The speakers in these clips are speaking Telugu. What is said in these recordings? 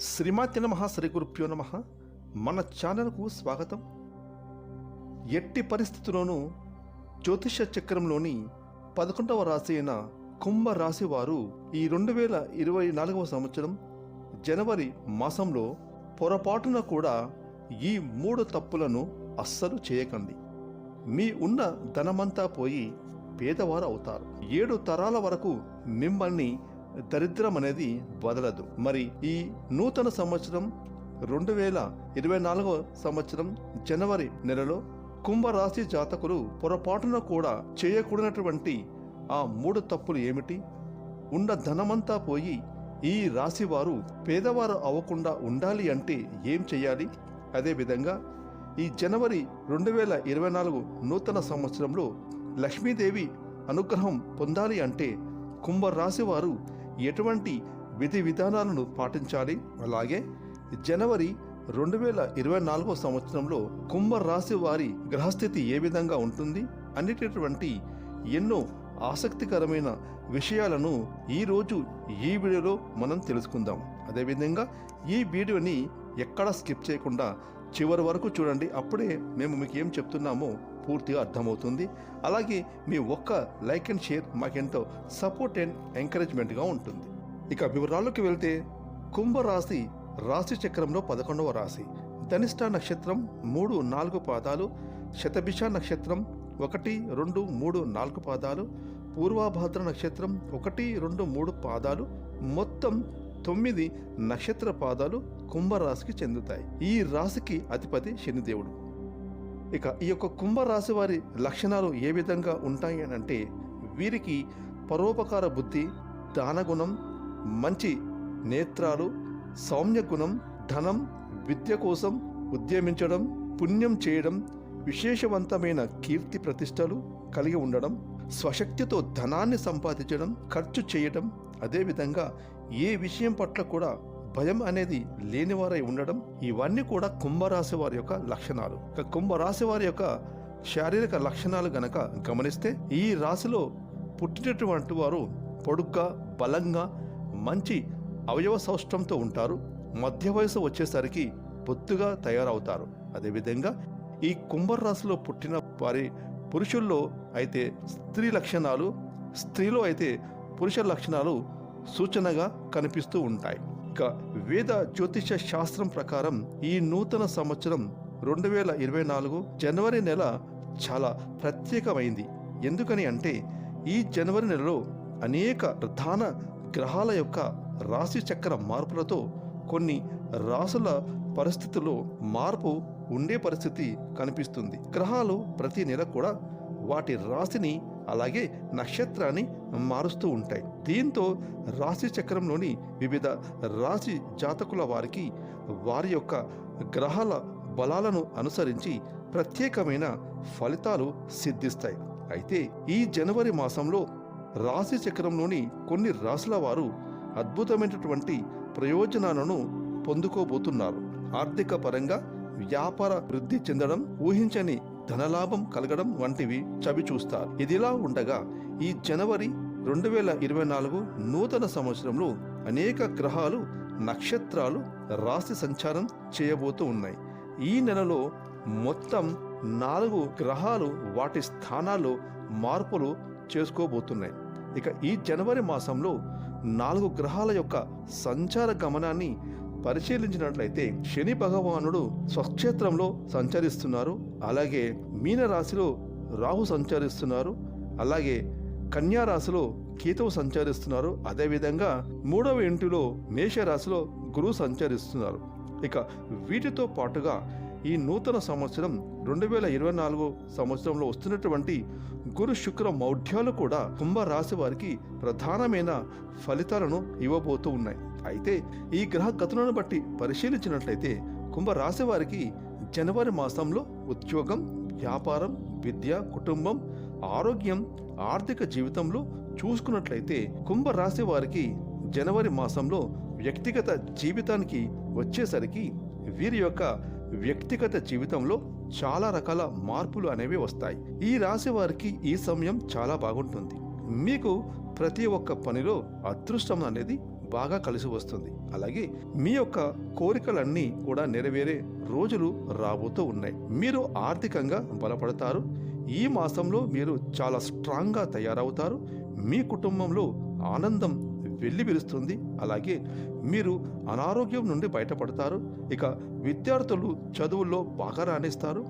శ్రీమాతి నమ శ్రీ గురుభ్యో నమ. మన ఛానల్కు స్వాగతం. ఎట్టి పరిస్థితుల్లోనూ జ్యోతిష చక్రంలోని పదకొండవ రాశి అయిన కుంభ రాశి వారు ఈ రెండు వేల ఇరవై నాలుగవ సంవత్సరం జనవరి మాసంలో పొరపాటున కూడా ఈ మూడు తప్పులను అస్సలు చేయకండి. మీ ఉన్న ధనమంతా పోయి పేదవారు అవుతారు. ఏడు తరాల వరకు మిమ్మల్ని దరిద్రం అనేది వదలదు. మరి ఈ నూతన సంవత్సరం రెండు వేల ఇరవై నాలుగవ సంవత్సరం జనవరి నెలలో కుంభరాశి జాతకులు పొరపాటున కూడా చేయకూడనటువంటి ఆ మూడు తప్పులు ఏమిటి? ఉన్న ధనమంతా పోయి ఈ రాశి వారు పేదవారు అవ్వకుండా ఉండాలి అంటే ఏం చేయాలి? అదేవిధంగా ఈ జనవరి రెండు వేల ఇరవై నాలుగు నూతన సంవత్సరంలో లక్ష్మీదేవి అనుగ్రహం పొందాలి అంటే కుంభరాశి వారు ఎటువంటి విధి విధానాలను పాటించాలి? అలాగే జనవరి రెండు వేల ఇరవై నాలుగో సంవత్సరంలో కుంభరాశి వారి గ్రహస్థితి ఏ విధంగా ఉంటుంది? అనేటటువంటి ఎన్నో ఆసక్తికరమైన విషయాలను ఈరోజు ఈ వీడియోలో మనం తెలుసుకుందాం. అదేవిధంగా ఈ వీడియోని ఎక్కడ స్కిప్ చేయకుండా చివరి వరకు చూడండి. అప్పుడే మేము మీకు ఏం చెప్తున్నామో పూర్తిగా అర్థమవుతుంది. అలాగే మీ ఒక్క లైక్ అండ్ షేర్ మాకెంతో సపోర్ట్ అండ్ ఎంకరేజ్మెంట్గా ఉంటుంది. ఇక వివరాల్లోకి వెళ్తే కుంభరాశి రాశి చక్రంలో పదకొండవ రాశి. ధనిష్ట నక్షత్రం మూడు నాలుగు పాదాలు శతభిష నక్షత్రం ఒకటి రెండు మూడు నాలుగు పాదాలు పూర్వాభాద్ర నక్షత్రం ఒకటి రెండు మూడు పాదాలు మొత్తం తొమ్మిది నక్షత్ర పాదాలు కుంభరాశికి చెందుతాయి. ఈ రాశికి అధిపతి శనిదేవుడు. ఇక ఈ యొక్క కుంభరాశి వారి లక్షణాలు ఏ విధంగా ఉంటాయి అని అంటే వీరికి పరోపకార బుద్ధి దానగుణం మంచి నేత్రాలు సౌమ్య గుణం ధనం విద్య కోసం ఉద్యమించడం పుణ్యం చేయడం విశేషవంతమైన కీర్తి ప్రతిష్టలు కలిగి ఉండడం స్వశక్తితో ధనాన్ని సంపాదించడం ఖర్చు చేయడం అదేవిధంగా ఏ విషయం పట్ల కూడా భయం అనేది లేనివారై ఉండడం ఇవన్నీ కూడా కుంభరాశి వారి యొక్క లక్షణాలు. ఇక కుంభరాశి వారి యొక్క శారీరక లక్షణాలు గనక గమనిస్తే ఈ రాశిలో పుట్టినటువంటి వారు పొడుగ్గా బలంగా మంచి అవయవ సౌష్టంతో ఉంటారు. మధ్య వయసు వచ్చేసరికి పొత్తుగా తయారవుతారు. అదేవిధంగా ఈ కుంభరాశిలో పుట్టిన వారి పురుషుల్లో అయితే స్త్రీ లక్షణాలు స్త్రీలో అయితే పురుష లక్షణాలు సూచనగా కనిపిస్తూ ఉంటాయి. యొక్క వేద జ్యోతిష శాస్త్రం ప్రకారం ఈ నూతన సంవత్సరం రెండు వేల ఇరవై నాలుగు జనవరి నెల చాలా ప్రత్యేకమైంది. ఎందుకని అంటే ఈ జనవరి నెలలో అనేక ప్రధాన గ్రహాల యొక్క రాశి చక్ర మార్పులతో కొన్ని రాసుల పరిస్థితుల్లో మార్పు ఉండే పరిస్థితి కనిపిస్తుంది. గ్రహాలు ప్రతి నెల కూడా వాటి రాశిని అలాగే నక్షత్రాన్ని మారుస్తూ ఉంటాయి. దీంతో రాశి చక్రంలోని వివిధ రాశి జాతకుల వారికి వారి యొక్క గ్రహాల బలాలను అనుసరించి ప్రత్యేకమైన ఫలితాలు సిద్ధిస్తాయి. అయితే ఈ జనవరి మాసంలో రాశి చక్రంలోని కొన్ని రాశుల వారు అద్భుతమైనటువంటి ప్రయోజనాలను పొందుకోబోతున్నారు. ఆర్థిక పరంగా వ్యాపార వృద్ధి చెందడం ఊహించని ధనలాభం కలగడం వంటివి చవి చూస్తారు. ఇదిలా ఉండగా ఈ జనవరి రెండు వేల ఇరవై నాలుగు నూతన సంవత్సరంలో అనేక గ్రహాలు నక్షత్రాలు రాశి సంచారం చేయబోతూ ఉన్నాయి. ఈ నెలలో మొత్తం నాలుగు గ్రహాలు వాటి స్థానాల్లో మార్పులు చేసుకోబోతున్నాయి. ఇక ఈ జనవరి మాసంలో నాలుగు గ్రహాల యొక్క సంచార గమనాన్ని పరిశీలించినట్లయితే శని భగవానుడు స్వక్షేత్రంలో సంచరిస్తున్నారు. అలాగే మీన రాశిలో రాహు సంచరిస్తున్నారు. అలాగే కన్యా రాశిలో కేతువు సంచరిస్తున్నారు. అదేవిధంగా మూడవ ఇంటిలో మేషరాశిలో గురువు సంచరిస్తున్నారు. ఇక వీటితో పాటుగా ఈ నూతన సంవత్సరం రెండు వేల ఇరవై నాలుగు సంవత్సరంలో వస్తున్నటువంటి గురు శుక్ర మౌఢ్యాలు కూడా కుంభరాశి వారికి ప్రధానమైన ఫలితాలను ఇవ్వబోతూ ఉన్నాయి. అయితే ఈ గ్రహ గతులను బట్టి పరిశీలించినట్లయితే కుంభరాశి వారికి జనవరి మాసంలో ఉద్యోగం వ్యాపారం విద్య కుటుంబం ఆరోగ్యం ఆర్థిక జీవితంలో చూసుకున్నట్లయితే కుంభరాశి వారికి జనవరి మాసంలో వ్యక్తిగత జీవితానికి వచ్చేసరికి వీరి యొక్క వ్యక్తిగత జీవితంలో చాలా రకాల మార్పులు అనేవి వస్తాయి. ఈ రాశి వారికి ఈ సమయం చాలా బాగుంటుంది. మీకు ప్రతి ఒక్క పనిలో అదృష్టం అనేది బాగా కలిసి వస్తుంది. అలాగే మీ యొక్క కోరికలన్నీ కూడా నెరవేరే రోజులు రాబోతూ ఉన్నాయి. మీరు ఆర్థికంగా బలపడతారు. ఈ మాసంలో మీరు చాలా స్ట్రాంగ్గా తయారవుతారు. మీ కుటుంబంలో ఆనందం వెల్లివిరుస్తుంది అలాగే మీరు అనారోగ్యం నుండి బయటపడతారు. ఇక విద్యార్థులు చదువుల్లో బాగా రాణిస్తారు.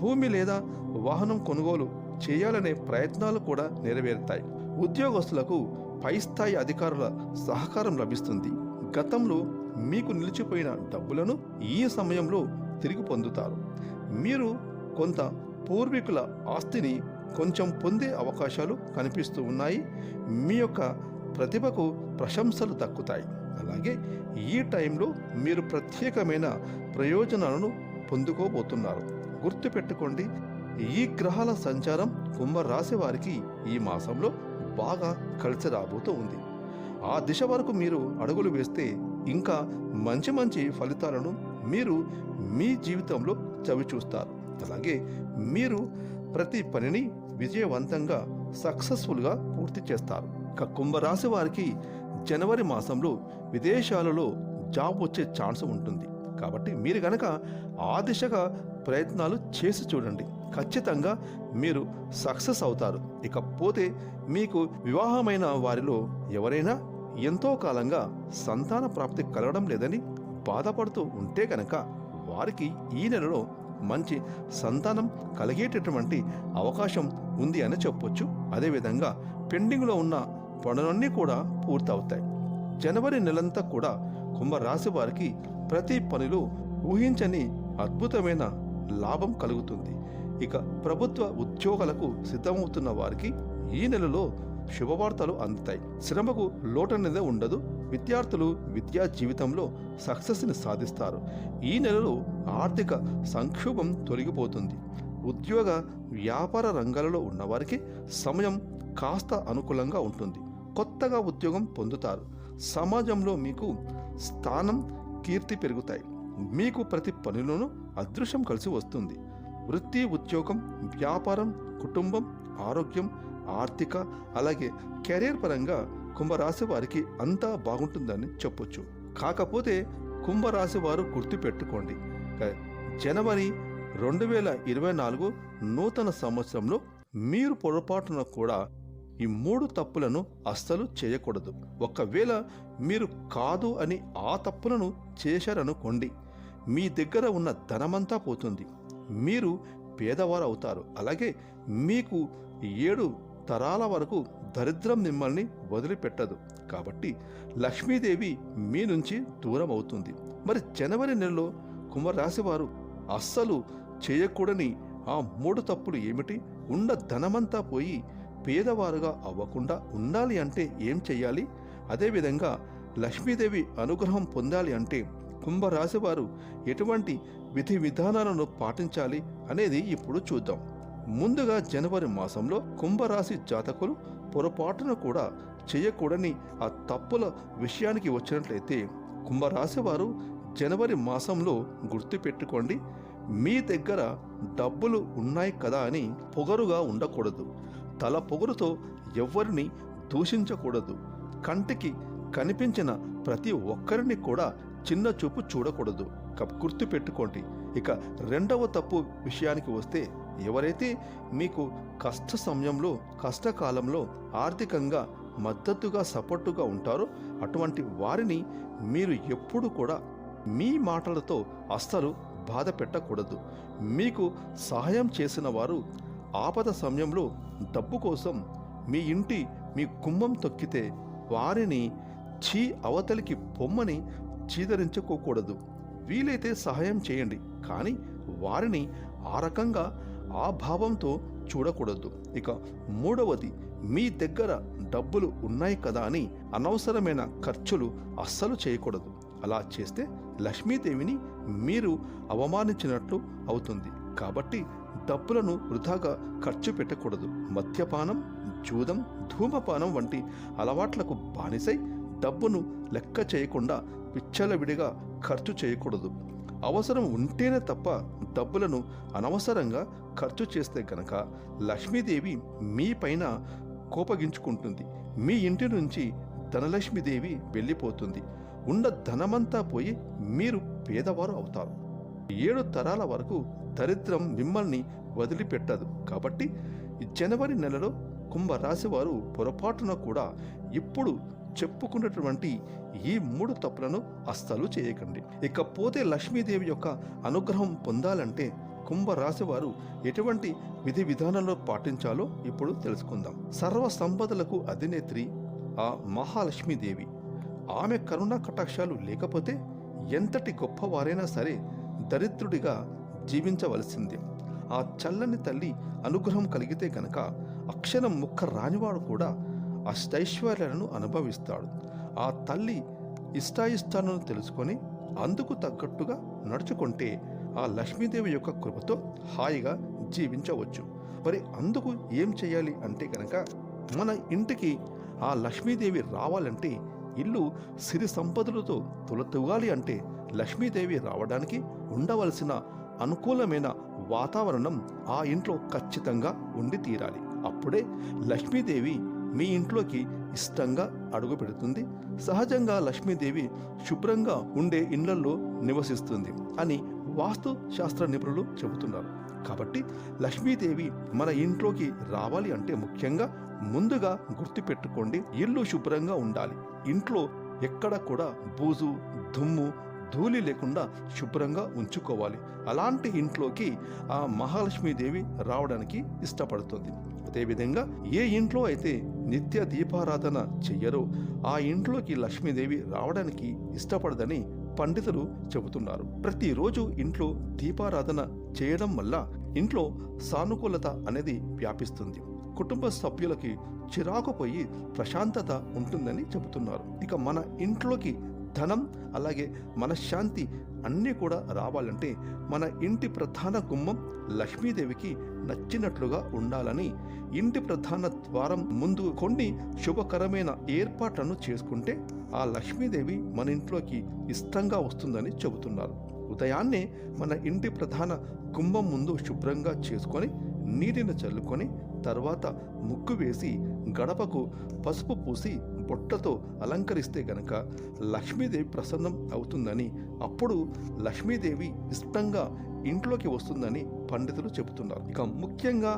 భూమి లేదా వాహనం కొనుగోలు చేయాలనే ప్రయత్నాలు కూడా నెరవేరుతాయి. ఉద్యోగస్తులకు పై స్థాయి అధికారుల సహకారం లభిస్తుంది. గతంలో మీకు నిలిచిపోయిన డబ్బులను ఈ సమయంలో తిరిగి పొందుతారు. మీరు కొంత పూర్వీకుల ఆస్తిని కొంచెం పొందే అవకాశాలు కనిపిస్తూ ఉన్నాయి. మీ యొక్క ప్రతిభకు ప్రశంసలు దక్కుతాయి. అలాగే ఈ టైంలో మీరు ప్రత్యేకమైన ప్రయోజనాలను పొందుకోబోతున్నారు. గుర్తుపెట్టుకోండి ఈ గ్రహాల సంచారం కుంభరాశి వారికి ఈ మాసంలో బాగా కలిసి రాబోతూ ఉంది. ఆ దిశ వరకు మీరు అడుగులు వేస్తే ఇంకా మంచి మంచి ఫలితాలను మీరు మీ జీవితంలో చవి చూస్తారు అలాగే మీరు ప్రతి పనిని విజయవంతంగా సక్సెస్ఫుల్గా పూర్తి చేస్తారు. కుంభరాశి వారికి జనవరి మాసంలో విదేశాలలో జాబ్ వచ్చే ఛాన్స్ ఉంటుంది. కాబట్టి మీరు గనక ఆ దిశగా ప్రయత్నాలు చేసి చూడండి. ఖచ్చితంగా మీరు సక్సెస్ అవుతారు. ఇకపోతే మీకు వివాహమైన వారిలో ఎవరైనా ఎంతో కాలంగా సంతాన ప్రాప్తి కలగడం లేదని బాధపడుతూ ఉంటే కనుక వారికి ఈ నెలలో మంచి సంతానం కలిగేటటువంటి అవకాశం ఉంది అని చెప్పొచ్చు. అదేవిధంగా పెండింగ్లో ఉన్న పనులన్నీ కూడా పూర్తవుతాయి. జనవరి నెలంతా కూడా కుంభరాశి వారికి ప్రతి పనిలో ఊహించని అద్భుతమైన లాభం కలుగుతుంది. ఇక ప్రభుత్వ ఉద్యోగాలకు సిద్ధమవుతున్న వారికి ఈ నెలలో శుభవార్తలు అందుతాయి. శ్రమకు లోటనేదే ఉండదు. విద్యార్థులు విద్యా జీవితంలో సక్సెస్ని సాధిస్తారు. ఈ నెలలో ఆర్థిక సంక్షోభం తొలగిపోతుంది. ఉద్యోగ వ్యాపార రంగాలలో ఉన్నవారికి సమయం కాస్త అనుకూలంగా ఉంటుంది. కొత్తగా ఉద్యోగం పొందుతారు. సమాజంలో మీకు స్థానం కీర్తి పెరుగుతాయి. మీకు ప్రతి పనిలోనూ అదృశ్యం కలిసి వస్తుంది. వృత్తి ఉద్యోగం వ్యాపారం కుటుంబం ఆరోగ్యం ఆర్థిక అలాగే కెరీర్ పరంగా కుంభరాశి వారికి అంతా బాగుంటుందని చెప్పొచ్చు. కాకపోతే కుంభరాశి వారు గుర్తుపెట్టుకోండి. జనవరి రెండు వేల ఇరవై నాలుగు నూతన సంవత్సరంలో మీరు పొరపాటున కూడా ఈ మూడు తప్పులను అస్సలు చేయకూడదు. ఒకవేళ మీరు కాదు అని ఆ తప్పులను చేశారనుకోండి మీ దగ్గర ఉన్న ధనమంతా పోతుంది. మీరు పేదవారు అవుతారు అలాగే మీకు ఏడు తరాల వరకు దరిద్రం మిమ్మల్ని వదిలిపెట్టదు. కాబట్టి లక్ష్మీదేవి మీ నుంచి దూరం అవుతుంది మరి జనవరి నెలలో కుంభరాశి వారు అస్సలు చేయకూడని ఆ మూడు తప్పులు ఏమిటి? ఉన్న ధనమంతా పోయి పేదవారుగా అవ్వకుండా ఉండాలి అంటే ఏం చెయ్యాలి? అదేవిధంగా లక్ష్మీదేవి అనుగ్రహం పొందాలి అంటే కుంభరాశి వారు ఎటువంటి విధి విధానాలను పాటించాలి అనేది ఇప్పుడు చూద్దాం. ముందుగా జనవరి మాసంలో కుంభరాశి జాతకులు పొరపాటున కూడా చేయకూడని ఆ తప్పుల విషయానికి వచ్చినట్లయితే కుంభరాశి వారు జనవరి మాసంలో గుర్తుపెట్టుకోండి మీ దగ్గర డబ్బులు ఉన్నాయి కదా అని పొగరుగా ఉండకూడదు. తల పొగరుతో ఎవ్వరిని దూషించకూడదు. కంటికి కనిపించిన ప్రతి ఒక్కరిని కూడా చిన్న చూపు చూడకూడదు. కప్ గుర్తుపెట్టుకోండి ఇక రెండవ తప్పు విషయానికి వస్తే ఎవరైతే మీకు కష్ట సమయంలో కష్టకాలంలో ఆర్థికంగా మద్దతుగా సపోర్టుగా ఉంటారో అటువంటి వారిని మీరు ఎప్పుడు కూడా మీ మాటలతో అస్సలు బాధ పెట్టకూడదు. మీకు సహాయం చేసిన వారు ఆపద సమయంలో డబ్బు కోసం మీ ఇంటి మీ కుంభం తొక్కితే వారిని చీ అవతలికి పొమ్మని చీదరించుకోకూడదు. వీలైతే సహాయం చేయండి. కానీ వారిని ఆ రకంగా ఆ భావంతో చూడకూడదు. ఇక మూడవది మీ దగ్గర డబ్బులు ఉన్నాయి కదా అని అనవసరమైన ఖర్చులు అస్సలు చేయకూడదు. అలా చేస్తే లక్ష్మీదేవిని మీరు అవమానించినట్లు అవుతుంది. కాబట్టి డబ్బులను వృధాగా ఖర్చు పెట్టకూడదు. మద్యపానం జూదం ధూమపానం వంటి అలవాట్లకు బానిసై డబ్బును లెక్క చేయకుండా విచ్చలవిడిగా ఖర్చు చేయకూడదు. అవసరం ఉంటేనే తప్ప డబ్బులను అనవసరంగా ఖర్చు చేస్తే గనక లక్ష్మీదేవి మీ పైన కోపగించుకుంటుంది. మీ ఇంటి నుంచి ధనలక్ష్మీదేవి వెళ్ళిపోతుంది. ఉన్న ధనమంతా పోయి మీరు పేదవారు అవుతారు. ఏడు తరాల వరకు దరిద్రం మిమ్మల్ని వదిలిపెట్టదు. కాబట్టి జనవరి నెలలో కుంభరాశి వారు పొరపాటున కూడా ఇప్పుడు చెప్పుకున్నటువంటి ఈ మూడు తప్పులను అస్సలు చేయకండి. ఇకపోతే లక్ష్మీదేవి యొక్క అనుగ్రహం పొందాలంటే కుంభరాశి వారు ఎటువంటి విధి విధానంలో పాటించాలో ఇప్పుడు తెలుసుకుందాం. సర్వ సంపదలకు అధినేత్రి ఆ మహాలక్ష్మీదేవి. ఆమె కరుణా కటాక్షాలు లేకపోతే ఎంతటి గొప్పవారైనా సరే దరిద్రుడిగా జీవించవలసిందే. ఆ చల్లని తల్లి అనుగ్రహం కలిగితే గనక అక్షరం ముక్క రానివాడు కూడా అష్టైశ్వర్యాలను అనుభవిస్తాడు. ఆ తల్లి ఇష్టాయిష్టాలను తెలుసుకొని అందుకు తగ్గట్టుగా నడుచుకుంటే ఆ లక్ష్మీదేవి యొక్క కృపతో హాయిగా జీవించవచ్చు. మరి అందుకు ఏం చేయాలి అంటే కనుక మన ఇంటికి ఆ లక్ష్మీదేవి రావాలంటే ఇల్లు సిరి సంపదలతో తులతూగాలి అంటే లక్ష్మీదేవి రావడానికి ఉండవలసిన అనుకూలమైన వాతావరణం ఆ ఇంట్లో ఖచ్చితంగా ఉండి తీరాలి. అప్పుడే లక్ష్మీదేవి మీ ఇంట్లోకి ఇష్టంగా అడుగు పెడుతుంది. సహజంగా లక్ష్మీదేవి శుభ్రంగా ఉండే ఇళ్ళలో నివసిస్తుంది అని వాస్తు శాస్త్ర నిపుణులు చెబుతున్నారు. కాబట్టి లక్ష్మీదేవి మన ఇంట్లోకి రావాలి అంటే ముఖ్యంగా ముందుగా గుర్తుపెట్టుకోండి. ఇల్లు శుభ్రంగా ఉండాలి. ఇంట్లో ఎక్కడ కూడా బూజు దుమ్ము ధూళి లేకుండా శుభ్రంగా ఉంచుకోవాలి. అలాంటి ఇంట్లోకి ఆ మహాలక్ష్మీదేవి రావడానికి ఇష్టపడుతుంది. అదేవిధంగా ఏ ఇంట్లో అయితే నిత్య దీపారాధన చెయ్యరో ఆ ఇంట్లోకి లక్ష్మీదేవి రావడానికి ఇష్టపడదని పండితులు చెబుతున్నారు. ప్రతిరోజు ఇంట్లో దీపారాధన చేయడం వల్ల ఇంట్లో సానుకూలత అనేది వ్యాపిస్తుంది. కుటుంబ సభ్యులకి చిరాకు పోయి ప్రశాంతత ఉంటుందని చెబుతున్నారు. ఇక మన ఇంట్లోకి ధనం అలాగే మనశ్శాంతి అన్నీ కూడా రావాలంటే మన ఇంటి ప్రధాన గుమ్మం లక్ష్మీదేవికి నచ్చినట్లుగా ఉండాలని ఇంటి ప్రధాన ద్వారం ముందు కొన్ని శుభకరమైన ఏర్పాట్లను చేసుకుంటే ఆ లక్ష్మీదేవి మన ఇంట్లోకి ఇష్టంగా వస్తుందని చెబుతున్నారు. ఉదయాన్నే మన ఇంటి ప్రధాన కుంభం ముందు శుభ్రంగా చేసుకొని నీటిని చల్లుకొని తర్వాత ముగ్గు వేసి గడపకు పసుపు పూసి బొట్టతో అలంకరిస్తే గనక లక్ష్మీదేవి ప్రసన్నం అవుతుందని అప్పుడు లక్ష్మీదేవి ఇష్టంగా ఇంట్లోకి వస్తుందని పండితులు చెబుతున్నారు. ఇక ముఖ్యంగా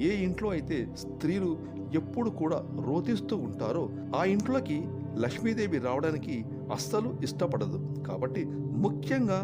ఏ ఇంట్లో అయితే స్త్రీలు ఎప్పుడు కూడా రోధిస్తూ ఉంటారో ఆ ఇంట్లోకి లక్ష్మీదేవి రావడానికి అస్సలు ఇష్టపడదు. కాబట్టి ముఖ్యంగా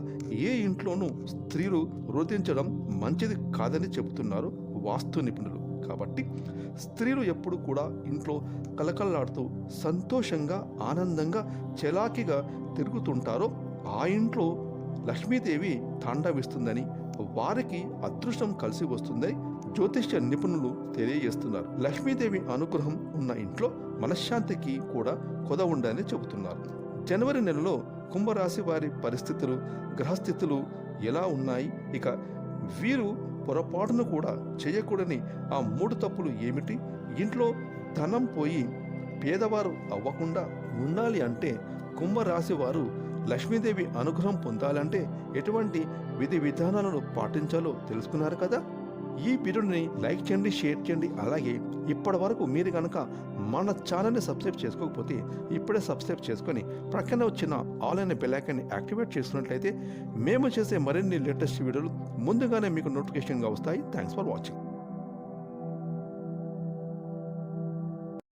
ఏ ఇంట్లోనూ స్త్రీలు రోధించడం మంచిది కాదని చెబుతున్నారు వాస్తు నిపుణులు. కాబట్టి స్త్రీలు ఎప్పుడు కూడా ఇంట్లో కలకల్లాడుతూ సంతోషంగా ఆనందంగా చలాకిగా తిరుగుతుంటారో ఆ ఇంట్లో లక్ష్మీదేవి తాండవిస్తుందని వారికి అదృష్టం కలిసి వస్తుందని జ్యోతిష్య నిపుణులు తెలియజేస్తున్నారు. లక్ష్మీదేవి అనుగ్రహం ఉన్న ఇంట్లో మనశ్శాంతికి కూడా కొద ఉండని చెబుతున్నారు. జనవరి నెలలో కుంభరాశి వారి పరిస్థితులు గ్రహస్థితులు ఎలా ఉన్నాయి? ఇక వీరు పొరపాటును కూడా చేయకూడని ఆ మూడు తప్పులు ఏమిటి? ఇంట్లో ధనం పోయి పేదవారు అవ్వకుండా ఉండాలి అంటే కుంభరాశి వారు లక్ష్మీదేవి అనుగ్రహం పొందాలంటే ఎటువంటి విధి విధానాలను పాటించాలో తెలుసుకున్నారు కదా? ఈ వీడియోని లైక్ చేయండి షేర్ చేయండి. అలాగే ఇప్పటి వరకు మీరు కనుక మన ఛానల్ని సబ్స్క్రైబ్ చేసుకోకపోతే ఇప్పుడే సబ్స్క్రైబ్ చేసుకొని ప్రక్కన వచ్చిన ఆల్ అనే బెల్లైకాన్ని యాక్టివేట్ చేసినట్లయితే మేము చేసే మరిన్ని లేటెస్ట్ వీడియోలు ముందుగానే మీకు నోటిఫికేషన్గా వస్తాయి. Thanks for watching